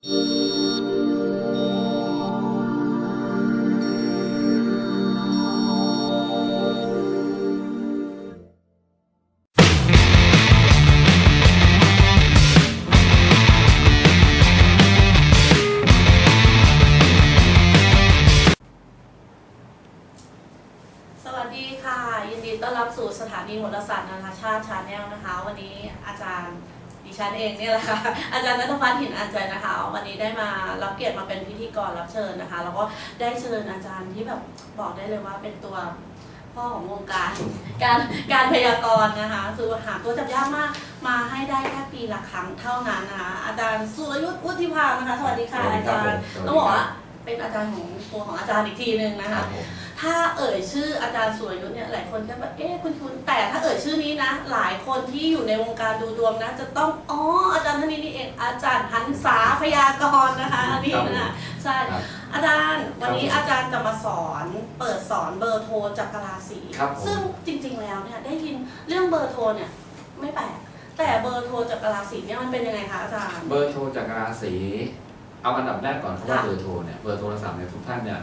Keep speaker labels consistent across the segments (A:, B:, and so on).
A: สวัสดีค่ะ ยินดีต้อนรับสู่สถานีโหราศาสตร์นานาชาติชาแนลนะคะ วันนี้อาจารย์ ดิฉันเองเนี่ยแหละค่ะอาจารย์นัทพัฒน์หินอัญใจนะคะ วันนี้ได้มารับเกียรติมาเป็นพิธีกรรับเชิญนะคะ แล้วก็ได้เชิญอาจารย์ที่แบบบอกได้เลยว่าเป็นตัวพ่อของวงการการการพยากรณ์นะคะ คือหาตัวจับยากมากมาให้ได้แค่ปีละครั้งเท่านั้นนะคะอาจารย์สุรยุทธ์วุฒิภานะคะสวัสดีค่ะ
B: สวัสดี
A: อา
B: ครับ
A: จารย์
B: ผมสวัสดี
A: ต้องบอก
B: ครับ
A: ว่าเป็นอาจารย์ของตัวของอาจารย์อีกทีหนึ่งนะ
B: ครั
A: คะ
B: บผม
A: ถ้าเอ่ยชื่ออาจารย์สุรยุทธ์เนี่ยหลายคนก็แบบเอ๊ะคุณคุณแต่ถ้าเอ่ยชื่อนี้นะ หลายคนที่อยู่ในวงการดูดวงนะ จะต้องอ๋ออาจารย์ท่านนี้นี่เอง อาจารย์หันษาพยากรณ์นะคะอันนี้นะใช่
B: ครับ
A: อาจารย์วันนี้
B: ครับ
A: อาจารย์จะมาสอนเปิดสอนเบอร์โทรจากกราศี
B: ครับผม
A: ซึ่งจริง ๆแล้วเนี่ยได้ยินเรื่องเบอร์โทรเนี่ยไม่แปลกแต่เบอร์โทรจากกราศีเนี่ยมันเป็นยังไงคะอาจารย์
B: เบอร์โทรจากราศีเอาอันดับแรกก่อนคำว่า
A: ค่ะ
B: เบอร์โทรเนี่ยเบอร์โทรศัพท์เนี่ยทุกท่านเนี่ยอ่า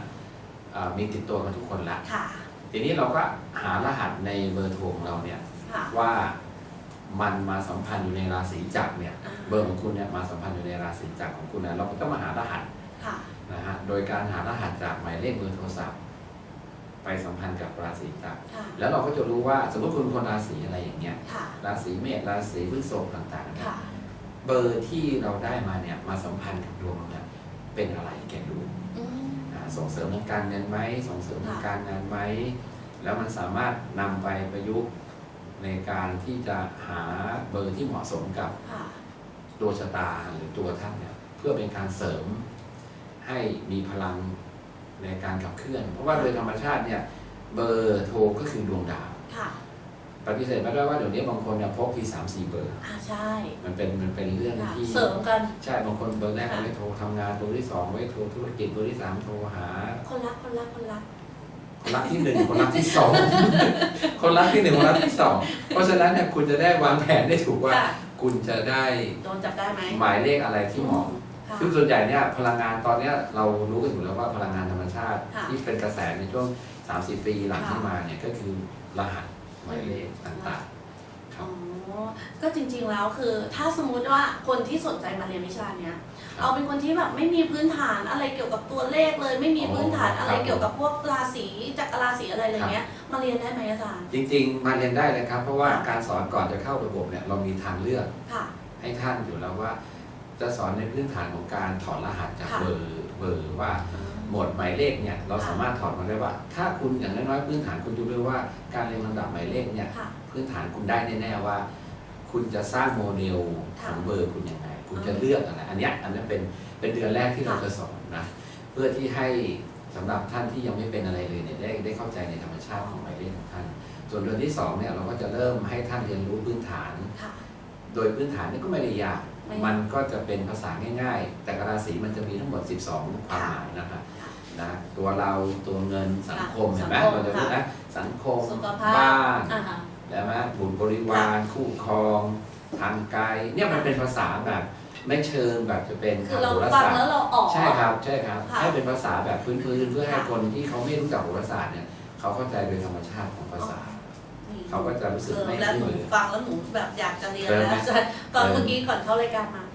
B: มีติดตัวกันทุกคนละ
A: ค่ะ
B: ทีนี้เราก็หารหัสในเบอร์โทรของเราเนี่ย
A: ค่ะ
B: ว่ามันมาสัมพันธ์อยู่ในราศีจักรเนี่ย
A: อ่า
B: เบอร์ของคุณเนี่ยมาสัมพันธ์อยู่ในราศีจักรของคุณนะเราก็ต้องมาหารหัส
A: ค่ะ
B: นะฮะโดยการหารหัสจากหมายเลขเบอร์โทรศัพท์ ไปสัมพันธ์กับราศีจักร
A: ค่ะ
B: แล้วเราก็จะรู้ว่าสมมติคุณเป็นคนราศีอะไรอย่างเงี้ย
A: ค่ะ
B: ราศีเมษราศีพฤษภต่างๆเนี่ย
A: ค่ะ
B: เบอร์ที่เราได้มาเนี่ยมาสัมพันธ์กับดวงเราเนี่ยเป็นอะไรแกดู
A: อืม
B: อ่า ส่งเสริมเรื่องการเงินไหมส่งเสริมเรื่องการงานไหมแล้วมันสามารถนำไปประยุกต์ในการที่จะหาเบอร์ที่เหมาะสมกับ
A: ค่ะ
B: ดวงชะตาหรือตัวท่านเนี่ยเพื่อเป็นการเสริมให้มีพลังในการขับเคลื่อน เพราะว่าโดยธรรมชาติเนี่ยเบอร์โทรก็คือดวงดาว
A: ค่ะ
B: ปฏิเสธไม่ได้ว่าเดี๋ยวนี้บางคนเนี่ยพกทีสามสี่เบอร์
A: อ่าใช่
B: มันเป็นมันเป็นเรื่อง
A: ค่ะ
B: ที่
A: เสริมกัน
B: ใช่บางคนเบอร์แรก
A: ค่ะ
B: ไว้โทรทำงานเบอร์ที่สองไว้โทรธุรกิจเบอร์ที่สามโทรหา
A: คนรักคนรักคนรัก
B: คนรักที่หนึ่งคนรักที่สองคนรักที่หนึ่งคนรักที่สองเพราะฉะนั้นเนี่ยคุณจะได้วางแผนได้ถูกว่า
A: ค่ะ
B: คุณจะได้
A: โดนจับได้ไหม
B: หมายเลขอะไรที่เหมาะ
A: ค่ะ
B: ซึ่งส่วนใหญ่เนี่ยพลังงานตอนเนี้ยเรารู้กันอยู่แล้วว่าพลังงานธรรมชาติ
A: ค่ะ
B: ที่เป็นกระแสในช่วง 30 ปีหลัง
A: ค่ะ
B: ที่มาเนี่ยก็คือรหัส หมายเลขต่างๆครั
A: อ๋
B: บ
A: อก็จริงๆแล้วคือ ถ้าสมมุติว่าคนที่สนใจมาเรียนวิชาเนี้ย
B: ครับ
A: เอาเป็นคนที่แบบไม่มีพื้นฐานอะไรเกี่ยวกับตัวเลขเลย ไม่มีพื้นฐานอะไร
B: ครับ
A: เกี่ยวกับพวกราศีจักรราศีอะไรอะไรเงี้ย มาเรียนได้ไหมอาจารย์
B: จริงๆ มาเรียนได้เลยครับ เพราะว่า
A: ค่ะ
B: การสอนก่อนจะเข้าระบบเนี่ยเรามีทางเลือก
A: ค่ะ
B: ให้ท่านอยู่แล้วว่า จะสอนในพื้นฐานของการถอดรหัสจาก
A: ค่ะ
B: เบอร์เบอร์ว่าหมวดหมายเลขเนี่ยเรา
A: ค่ะ
B: สามารถถอดมาได้ว่า ถ้าคุณอย่างน้อยๆพื้นฐานคุณดูด้วยว่าการเรียงลำดับหมายเลขเนี่ย
A: ค่ะ
B: พื้นฐานคุณได้แน่ๆว่า คุณจะสร้างโมเดลของเบอร์คุณยังไง คุณจะเลือกอะไรอันเนี้ยอันนี้เป็นเป็นเดือนแรกที่เรา
A: ค่ะ
B: จะสอนนะเพื่อที่ให้สำหรับท่านที่ยังไม่เป็นอะไรเลยเนี่ยได้ได้เข้าใจในธรรมชาติของหมายเลขของท่าน ส่วนเดือนที่สองเนี่ยเราก็จะเริ่มให้ท่านเรียนรู้พื้นฐาน
A: ค่ะ
B: โดยพื้นฐานนี่ก็ไม่ได้ยาก
A: ไม่ยาก
B: มันก็จะเป็นภาษาง่าย ๆ แต่ราศีมันจะมีทั้งหมด 12 ความหมายนะครับ
A: ค่ะ
B: นะตัวเราตัวเงินสังคม
A: ค่ะ
B: เห็นไหม
A: สังคม
B: เราจะพูด
A: ค่ะ
B: นะสังคม
A: สุขภาพ
B: บ้าน
A: อ่าฮะ
B: แล้วไหมบุตรบริวารคู่ครองทางกายเนี่ยมันเป็นภาษาแบบไม่เชิงแบบจะเป็น
A: คือเรา
B: โหรา
A: ฟัง
B: ศาสต
A: แล้ว
B: ร์
A: เราออก
B: ใช่ครับใช่ครับ
A: ค่ะ
B: ให้เป็นภาษาแบบพื้นๆเพื่อให้
A: ค่ะ
B: คนที่เขาไม่รู้จักโหราศาสตร์เนี่ยเขาเข้าใจโดยธรรมชาติของภาษา
A: นี่
B: เขาก็จะรู้สึก
A: เออ
B: ไม่
A: แล้วหนู
B: ไม่เหมือน
A: ฟังแล้วหนูแบบอยากจะเรียน
B: เออ
A: แล้ว
B: ไหม
A: อาจารย์ก่อน
B: เออ
A: เมื่อกี้ก่อนเข้ารายการมาห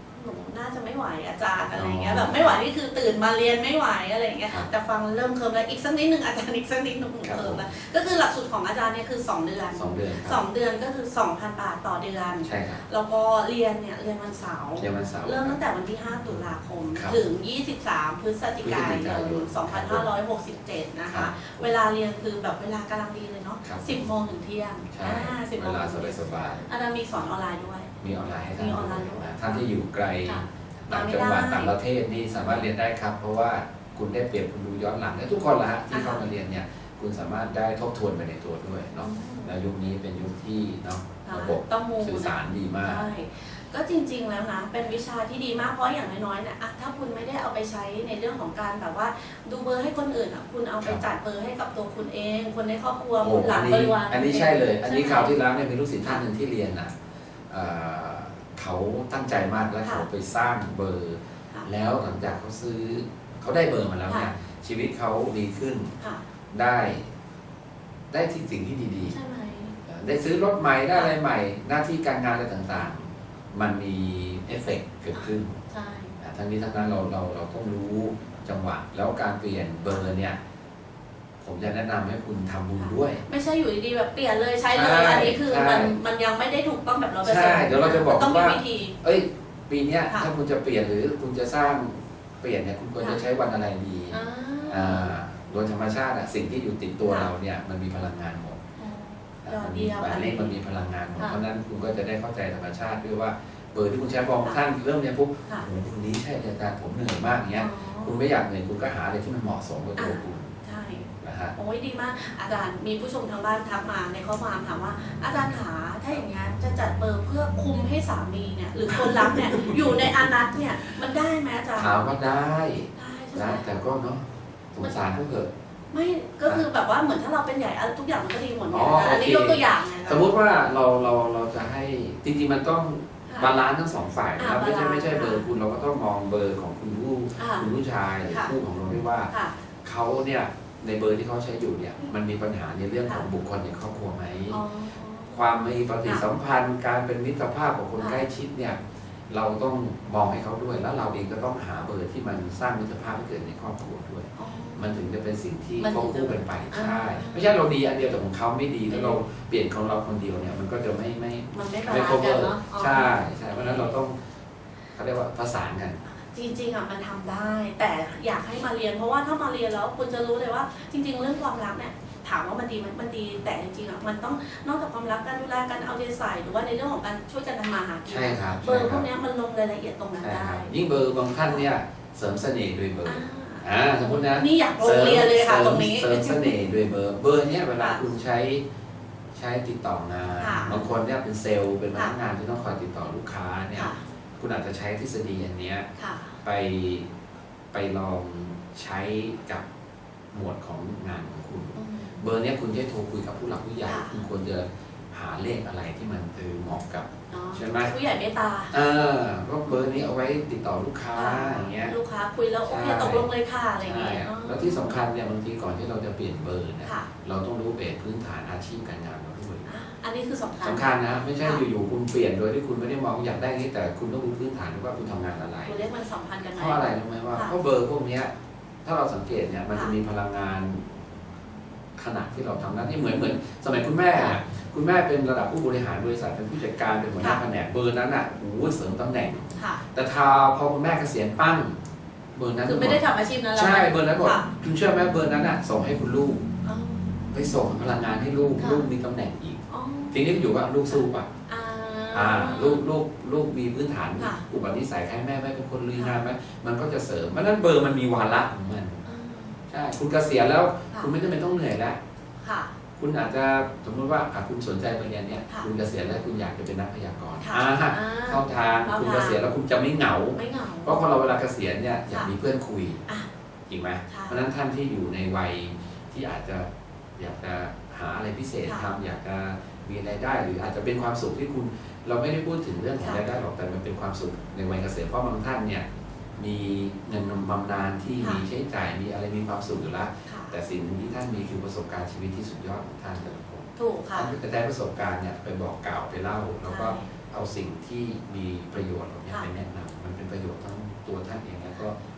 A: นูน่าจะไม่ไหวอาจารย์อะไรอย่างเงี้ย
B: อ๋อ
A: แบบไม่ไหวนี่คือตื่นมาเรียนไม่ไหวอะไรอย่างเงี้ย
B: ครับ
A: แต่ฟังเริ่มเคิมแล้วอีกสักนิดหนึ่งอาจารย์อีกสักนิดหนึ่งหนู
B: ครับ
A: เคิมแล้วก็คือหลักสูตรของอาจารย์เนี่ยคือ 2 เดือน
B: สองเดือนค
A: ส
B: รั
A: อบงเดือนก็คือ 2,000 บาทต่อเดือน
B: ใช่ครับ
A: แล้วก็เรียนเนี่ยเรียนวันเสาร์
B: เรียนวันเสาร์
A: เริ่มตั้งแต่วันที่ 5 ตุลาคม
B: ครับ
A: ถึง 23 พฤศจิกาย
B: พฤศจิกาย
A: น
B: น
A: 2567 นะ
B: ครั
A: คะ
B: บ
A: เวลาเรียนคือแบบเวลากำลังดีเลยเนาะ
B: ครับ
A: 10โมงถึงเที่ยง
B: ใช่
A: อ่า10
B: เว
A: โมง
B: ลา
A: ถึงเที่ยง
B: สบาย
A: อาจารย์มีสอนออนไลน์ด้วย
B: ๆ มีออนไลน์ให้ท่าน
A: มีออนไลน์ด้วย
B: นะท่านที่อยู่ไกล
A: ค่ะ
B: ต่าง
A: มาไม่
B: จังหวัด
A: ได้
B: ต่างประเทศนี่สามารถเรียนได้ครับ เพราะว่าคุณได้เปรียบคุณดูย้อนหลังและทุกคนละฮะที่
A: อ่าฮะ
B: เข้ามาเรียนเนี่ยคุณสามารถได้ทบทวนไปในตัวด้วยเนาะแล้วยุคนี้เป็นยุคที่เนาะระบบ
A: ต้องมู
B: สื่อสารดีมาก
A: ใช่ก็จริงๆแล้วนะ เป็นวิชาที่ดีมากเพราะอย่างน้อยๆเนี่ยอะถ้าคุณไม่ได้เอาไปใช้ในเรื่องของการแบบว่าดูเบอร์ให้คนอื่นอะคุณเอาไป
B: ครับ
A: จัดเบอร์ให้กับตัวคุณเอง คนในครอบครัว
B: โอ้
A: บุตรหลา
B: อั
A: น
B: น
A: บ
B: นี้
A: ริวาร
B: อันนี้ใช่เลย อันนี้
A: ใช่ไหม
B: คราวที่แล้วเนี่ยมีลูกศิษย์ท่านหนึ่งที่เรียนนะ เอ่อเขาตั้งใจมากและ
A: ค่ะ
B: เขาไปสร้างเบอร์
A: ค่ะ
B: แล้วหลังจากเขาซื้อเขาได้เบอร์มาแล้วเนี่ย
A: ค่ะ
B: ชีวิตเขาดีขึ้น
A: ค่ะ
B: ได้ ได้ที่สิ่งที่ดี
A: ใช่ไหม
B: ๆได้ซื้อรถใหม่ได้อะไรใหม่ หน้าที่การงานอะไรต่างๆ มันมีเอฟเฟกต์เกิดขึ้น
A: ใช่
B: อะทั้งนี้ทั้งนั้นเราเราเราต้องรู้จังหวะแล้วการเปลี่ยนเบอร์เนี่ย ผมจะแนะนำให้คุณทำบุญด้วย
A: ไม่ใช่อยู่ดีๆแบบเปลี่ยนเลยใช้เลย
B: ใช่
A: อันนี้คือ
B: ใช่
A: มันมันยังไม่ได้ถูกต้องแบบร้อยเปอร์
B: ใช่
A: เซ็นต์
B: เดี๋ยวเราจะบอก
A: ต้องมี
B: ว่า
A: วิธี
B: เอ้ย ปีเนี้ย
A: ค่ะ
B: ถ้าคุณจะเปลี่ยนหรือคุณจะสร้างเปลี่ยนเนี่ยคุณควรจะ
A: ค่ะ
B: ใช้วันอะไรดี
A: อ่า
B: อ่าโดยธรรมชาติอะสิ่งที่อยู่ติดตัว
A: ค่ะ
B: เราเนี่ยมันมีพลังงานหมด
A: ยอด
B: มันมี
A: เยี่ยม
B: อันนี้มันมีพลังงานหมด
A: ค่ะ
B: เพราะฉะนั้นคุณก็จะได้เข้าใจธรรมชาติด้วยว่าเบอร์ที่คุณใช้พอ
A: ค่ะ
B: ท่านเริ่มเนี่ยปุ๊บ
A: ค่ะ
B: โอ้โหคนนี้ใช่เลยอาจารย์ผมเหนื่อยมากเงี้ย
A: อ๋อ
B: คุณไม่อยากเหนื่อยคุณก็หาอะไรที่มันเหมาะสมกับตัวคุณ
A: ใช่
B: นะฮะ
A: โอ้ยดีมาก อาจารย์มีผู้ชมทางบ้านทักมาในข้อความถามว่า อาจารย์ขาถ้าอย่างเงี้ยจะจัดเบอร์เพื่อคุมให้สามีเนี่ยหรือคนรักเนี่ย อยู่ในอนัตเนี่ยมันได้ไหมอาจารย์
B: ถามว่าได้
A: ได้ใช่ไหม
B: นะแต่ก็เนาะสงสารเขาเถอะ
A: ไม่ก็คือแบบว่าเหมือนถ้าเราเป็นใหญ่อะไรทุกอย่างมันก็ดีหมดไง
B: อ๋อ
A: อาจารย์อันนี้
B: โอเค
A: ยกตัวอย่างไง
B: สมมุติว่าเราเราเราจะให้จริงๆมันต้องบา
A: ค่ะ
B: ลานซ์ทั้งสองฝ่ายนะครับ
A: อ่า
B: ไม่ใช่
A: บาลานซ์
B: ไม่ใช่เบอร์คุณเราก็ต้องมองเบอร์ของคุณผู้
A: อ่า
B: คุณผู้ชายหรือ
A: ค่ะ
B: คู่ของเราด้วยว่า
A: ค่ะ
B: เขาเนี่ย ในเบอร์ที่เขาใช้อยู่เนี่ยมันมีปัญหาในเรื่องของ
A: ค่ะ
B: บุคคลในครอบครัวไหม
A: อ๋อ
B: ความมีปฏิสัมพันธ์ การเป็นมิตรภาพกับคน
A: ค่ะ
B: ใกล้ชิดเนี่ยเราต้องมองให้เขาด้วย แล้วเราเองก็ต้องหาเบอร์ที่มันสร้างมิตรภาพให้เกิดในครอบครัวด้วย
A: อ๋อ
B: มันถึงจะเป็นสิ่งที่
A: มัน
B: ควบ
A: ถึงจะ
B: คู่กันไป
A: อ่า
B: ใช่ไม่ใช่เราดีอันเดียวแต่ของเขาไม่ดี
A: ไม่
B: แล้ว
A: ดี
B: เราเปลี่ยนของเราคนเดียวเนี่ยมันก็จะไม่ไม่
A: มันไม่บา
B: ไม่
A: ลาน
B: ครบ
A: ซ์กันเนาะอ๋อ
B: ใช่ใช่เพราะฉะนั้นเราต้องเขาเรียกว่าประสานกัน
A: จริงๆอะมันทำได้ แต่อยากให้มาเรียน เพราะว่าถ้ามาเรียนแล้วคุณจะรู้เลยว่า จริง ๆ เรื่องความรักเนี่ยถามว่ามันดีไหมมันดีแต่จริงๆอะมันต้องนอกจากความรักการดูแลการเอาใจใส่หรือว่าในเรื่องของการช่วยกันทำมาหากิน
B: ใช่ครับ
A: เบอร์
B: ใช่
A: พ
B: ควรั
A: ก
B: บ
A: เนี้ยมันลงรายละเอียดตรงนั้น
B: ใช่
A: ได้
B: ครับยิ่งเบอร์บางท่านเนี่ยเสริมเสน่ห์ด้วยเบอร์
A: อ่า
B: อ่าสมมตินะ
A: นี่อยากลงเรียนเลยค่ะ
B: ส
A: ตรงนี้
B: เสริมเสน่ห์ด้วยเบอร์เบอร์เนี่ยเวลา
A: ค่ะ
B: คุณใช้ใช้ติดต่องาน
A: ค่ะ
B: บางคนเนี่ยเป็นเซลล์เป็นพนัก
A: ค่ะ
B: งานที่ต้องคอยติดต่อลูกค้าเนี่ย
A: ค่ะ
B: คุณอาจจะใช้ทฤษฎีอันเนี้ย
A: ค่ะ
B: ไปไปลองใช้กับหมวดของงานของคุณ
A: อืม
B: เบอร์เนี้ยคุณจะโทรคุยกับผู้หลักผู้ใหญ่
A: ค่ะ
B: คุณควรจะหาเลขอะไรที่มันเออเหมาะกับ
A: เนาะ
B: ใช่ไหม
A: ผู้ใหญ่เมตตา
B: เออก็เบอร์นี้เอาไว้ติดต่อลูกค้า
A: ค่ะ
B: อย่างเงี้ย
A: ลูกค้าคุยแล้วโอเค
B: ใช่
A: ตกลงเลยค่ะอะไรอย่าง
B: ใช่
A: เงี้ย
B: แล้วที่สำคัญเนี่ยบางทีก่อนที่เราจะเปลี่ยนเบอร์เนี่ย
A: ค่ะ
B: เราต้องรู้เบสพื้นฐานอาชีพการงานเราด้วย
A: อะอันนี้คือสำคัญ
B: สำคัญนะไม่ใช่
A: ค่ะ
B: อยู่ๆคุณเปลี่ยนโดยที่คุณไม่ได้มองอยากได้นี้แต่คุณต้องรู้พื้นฐานด้วยว่าคุณทำงานอะไร
A: ตัวเลขมันสัมพันธ์กันไหม
B: เพราะอะไรรู้ไหมว่า
A: ค่ะ
B: เพราะเบอร์พวกเนี้ยถ้าเราสังเกตเนี่ยมันจะ
A: ค่ะ
B: มีพลังงานขณะที่เราทำหน้าที่เหมือนเหมือนสมัยคุณแม่เนี่ยคุณแม่เป็นระดับผู้บริหารบริษัทเป็นผู้จัดการเป็นหัวหน้า
A: ค่ะ
B: แผนกเบอร์นั้นอะโอ้โหเสริมตำแหน่ง
A: ค่ะ
B: แต่ทาพอคุณแม่เกษียณปั้งเบอร์นั้น
A: คือไม่ได้ทำอาชีพนั้นแล้ว
B: ใช่
A: นะ
B: เบอร์นั้นบอก
A: ค่ะ
B: คุณเชื่อไหมเบอร์นั้นอะส่งให้คุณลูก
A: อ๋อ
B: ไปส่งพลังงานให้ลูก
A: ค่ะ
B: ลูกมีตำแหน่งอีก
A: อ๋อ
B: ทีนี้อยู่ว่าลูกสู้ป่ะ
A: อ่า
B: อ่าลูกลูกลูกมีพื้นฐาน
A: ค่ะ
B: อุปนิสัยคล้ายแม่ไหมเป็นคนลุยงาน
A: ค่ะ
B: ไหมมันก็จะเสริมเพราะฉะนั้นเบอร์มันมีวาระของมัน
A: อ่า
B: ใช่คุณเกษียณแล้ว
A: ค่ะ
B: คุณไม่จำเป็นต้องเหนื่อยแล้ว
A: ค่ะ
B: คุณอาจจะสมมติว่าอะคุณสนใจไปเรียนเนี่ย
A: ค่ะ
B: คุณเกษียณแล้วคุณอยากจะเป็นนักพยากรณ์
A: ค่ะ
B: อ่า
A: อ่า
B: เข้าทาง
A: เข้า
B: คุณ
A: ทาง
B: เกษียณแล้วคุณจะไม่เหงา
A: ไม่เหงา
B: เพราะคนเราเวลาเกษียณเนี่ยอยาก
A: ค่ะ
B: มีเพื่อนคุย
A: อะ
B: จริงไหม
A: ใช่
B: เพราะฉะนั้นท่านที่อยู่ในวัยที่อาจจะ อยากจะหาอะไรพิเศษ
A: ค่ะ
B: ทำอยากจะมีรายได้ หรืออาจจะเป็นความสุขที่คุณเราไม่ได้พูดถึงเรื่องของ
A: ค่ะ
B: รายได้หรอกแต่มันเป็นความสุขในวัยเกษียณเพราะบางท่านเนี่ยมีเงินบำนาญที่
A: ค่ะ
B: มีใช้จ่ายมีอะไรมีความสุขอยู่แล้ว
A: ค่ะ
B: แต่สิ่งหนึ่งที่ท่านมีคือประสบการณ์ชีวิตที่สุดยอดของท่านแต่ละคน
A: ถูกค่ะ
B: ท่านจะได้ประสบการณ์เนี่ยไปบอกกล่าวไปเล่า แล้วก็
A: ใช่
B: เอาสิ่งที่มีประโยชน์เหล่านี้
A: ค่ะ
B: ไปแนะนำ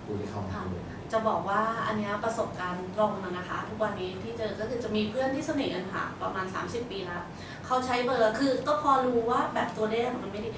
B: แล้วก็ผู้ที่เข้ามาด้วยนะ
A: จะบอกว่าอันเนี้ยประสบการณ์ตรงมานะคะ ทุกวันนี้ที่เจอก็คือจะมีเพื่อนที่สนิทกันค่ะ ประมาณ 30 ปีแล้วเขาใช้เบอร์คือก็พอรู้ว่าแบบตัวเลขมันไม่ดี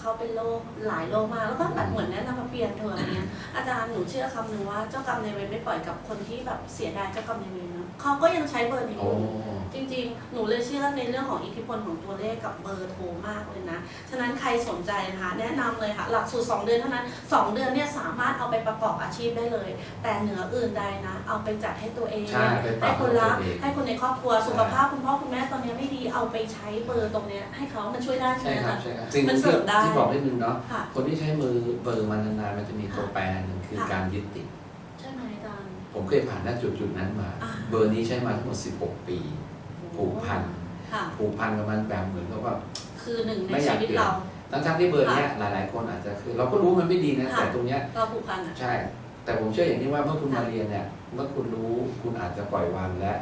A: เขาเป็นโรคหลายโรคมากแล้วก็แบบเหมือนแนะนำมาเปลี่ยนเถอะอะไรเงี้ยอาจารย์หนูเชื่อคำหนึ่งว่าเจ้ากรรมนายเวรไม่ปล่อยกับคนที่แบบเสียดายเจ้ากรรมนายเวรนะเขาก็ยังใช้เบอร์นี้อ
B: โอ้
A: ยู่ จริงๆ หนูเลยเชื่อในเรื่องของอิทธิพลของตัวเลขกับเบอร์โทรมากเลยนะ ฉะนั้นใครสนใจนะคะแนะนำเลยค่ะ หลักสูตร2เดือนเท่านั้น 2 เดือนเนี่ยสามารถเอาไปประกอบอาชีพได้เลย แต่เหนืออื่นใดนะ เอาไปจัดให้ตัวเอง
B: ใช่ไปปรั
A: ให้
B: บ
A: คนรัก
B: ตัวเอง
A: ให้คนในครอบครัวสุขภาพคุณพ่อคุณแม่ตอนนี้ไม่ดีเอาไปใช้เบอร์ตรงเนี้ยให้เขามันช่วยได้ใช่
B: ใช่
A: ไหม
B: ครับ
A: คะ
B: ใช่ครับสิ่งห
A: มั
B: นึ่
A: น
B: ง
A: เสริ
B: ที่
A: มได้
B: ที่บอกนิดนึงเนาะ
A: ค่ะ
B: คนที่ใช้มือเบอร์มานานๆ มันจะมีตัวแปรหนึ่งคือ
A: ค่ะ
B: การยึดติด
A: ใช่ไหมอาจารย์
B: ผมเคยผ่านณจุดจุดๆนั้นมา
A: อ่า
B: เบอร์นี้ใช้มาทั้งหมด 16 ปี ผูกพัน
A: ค่ะ
B: ผูกพันกับมันแบบเหมือนกับว่า
A: คือหนึ่งใน
B: ไม่อยา
A: ชี
B: ก
A: วิต
B: เปลี่ยน
A: เรา
B: ทั้งๆที่เบอร์เนี้ยหลาย ๆ คนอาจจะคือ เราก็รู้มันไม่ดีนะ
A: ค่ะ
B: แต่ตรงเนี้ย
A: เราผูกพันอะ
B: ใช่ แต่ผมเชื่ออย่างนี้ว่าเมื่อคุณ
A: ค่ะ
B: มาเรียนเนี่ย เมื่อคุณรู้คุณอาจจะปล่อยวางและ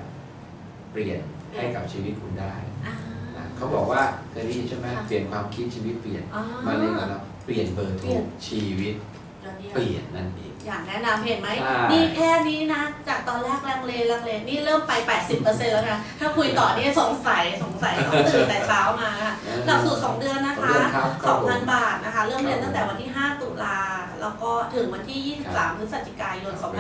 B: เปลี่ยน ให้กับชีวิตคุณได้
A: อ่า
B: นะเขาบอกว่าเคยได้ยินใช่ไหม
A: ค่ะ
B: เปลี่ยนความคิดชีวิตเปลี่ยน
A: อ่
B: มาเรียนกับเราเปลี่ยนเบอร์โท
A: เปลี่
B: ร
A: ยน
B: ชีวิต
A: ยอดเยี่ยม
B: เปลี่ยนนั่นเอง
A: อย่างแนะนำเห็นไหม
B: ใช่
A: นี่แค่นี้นะ จากตอนแรกลังเลลังเลนี่เริ่มไป 80%แล้วนะถ้าคุยต่อนี่สงสัยสงสัยต้องตื่นแต่เช้ามาค่ะหลักสูตร2เดือนนะ
B: สอง
A: คะ
B: เดือนครับครับผม
A: 2,000 บาทนะคะ เริ่มเรียน
B: ครับ
A: ตั้งแต่วันที่ 5 ตุลา แล้วก็ถึงวันที่
B: ครับ
A: 23 พฤศจิกายน
B: ครับ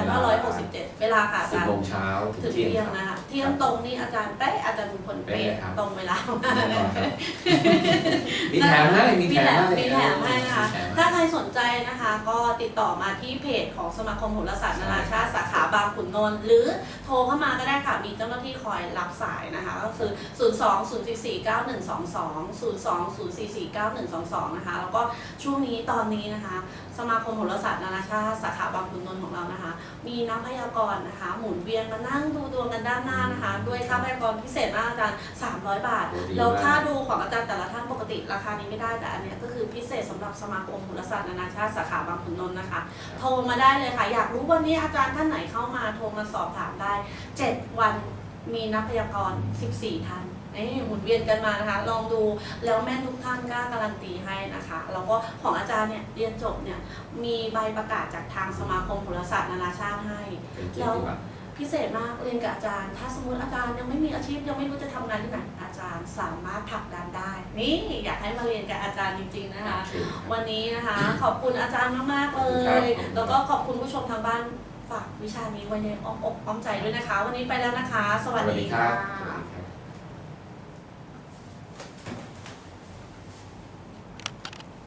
A: 2567 เวลาค่ะอา
B: สิบ
A: จารย์
B: โมงเช้าถึ
A: ถึ
B: ง
A: ง
B: เที่ยง
A: เที่ยง
B: ครับ
A: นะคะเที่ยงตรงนี่อาจารย์เป๊ะอาจารย์ทุกคนเป๊ะ
B: เป๊ะครับ
A: ตรงเวลา
B: แน่นอนครับมีแถมให้มีแถมให้
A: มีแถมให้นะคะ
B: มีแถมให้
A: ถ้าใครสนใจนะคะ ก็ติดต่อมาที่เพจของสมาคมโหราศาสตร์นานาชาติสาขาบางขุนนนท์หรือโทรเข้ามาก็ได้ค่ะมีเจ้าหน้าที่ คอยรับสายนะคะ ก็คือ 0 2 0 4 4 9 1 2 2 0 2 0 4 4 9 1 2 2 นะคะ แล้วก็ช่วงนี้ตอนนี้นะคะ สมาคมโหราศาสตร์นานาชาติสาขาบางขุนนนท์ของเรานะคะ มีนักพยากรณ์นะคะ หมุนเวียนมานั่งดูดวงกันด้านหน้านะคะ ด้วยค่าพยากรณ์พิเศษมากอาจารย์ 300 บาท
B: โอ้ดี
A: แล้ว
B: มาก
A: ค่าดูของอาจารย์แต่ละท่านปกติราคานี้ไม่ได้ แต่อันเนี้ยก็คือพิเศษสำหรับสมาคมโหราศาสตร์นานาชาติสาขาบางขุนนนท์นะคะ โทรมาได้เลยค่ะ อยากรู้วันนี้อาจารย์ท่านไหนเข้ามาโทรมาสอบถามได้ 7 วัน มีนักพยากรณ์ 14 ท่านนี่หมุนเวียนกันมานะคะ ลองดูแล้วแม่นทุกท่านกล้าการันตีให้นะคะ แล้วก็ของอาจารย์เนี่ยเรียนจบเนี่ยมีใบประกาศจากทางสมาคมโหราศาสตร์นานาชาติให้
B: เป็นเกียรติบัตร
A: พิเศษมากเรียนกับอาจารย์ ถ้าสมมติอาจารย์ยังไม่มีอาชีพยังไม่รู้จะทำงานที่ไหนอาจารย์สามารถผลักดันได้ นี่อยากให้มาเรียนกับอาจารย์จริง ๆนะคะ
B: โอเคครับ
A: วันนี้นะคะ ขอบคุณอาจารย์มากๆเล
B: ขอบ
A: ย
B: คุณครับ
A: แล้วก็ขอบคุณผู้ชมทางบ้าน ฝากวิชานี้ไว้ในอ้อมอกอ้อมใจด้วยนะคะ วันนี้ไปแล้วนะคะ สวัสดี
B: ค่ะ